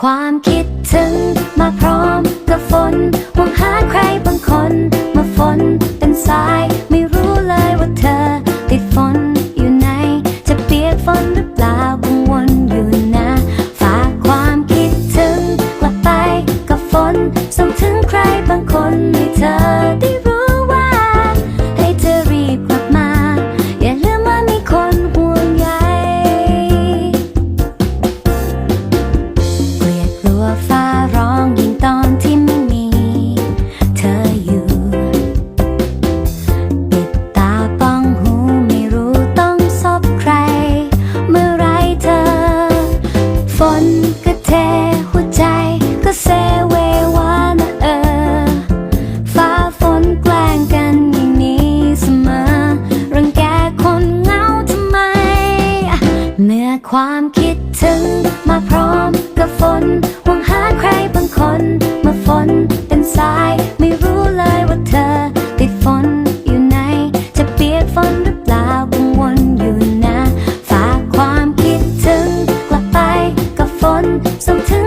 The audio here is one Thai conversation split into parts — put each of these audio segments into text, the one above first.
ความคิดถึง มาพร้อมกับฝนหวงหาใครบางคน Sometimes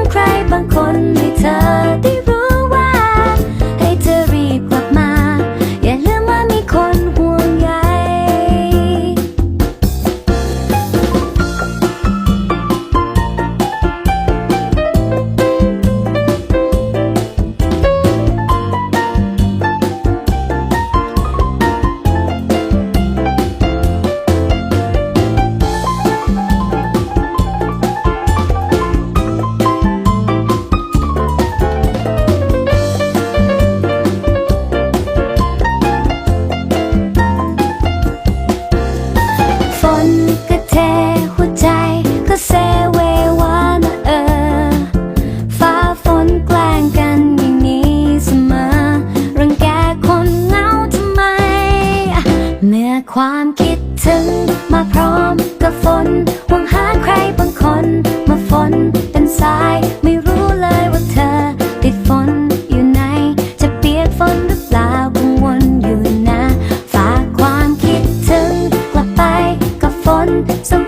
So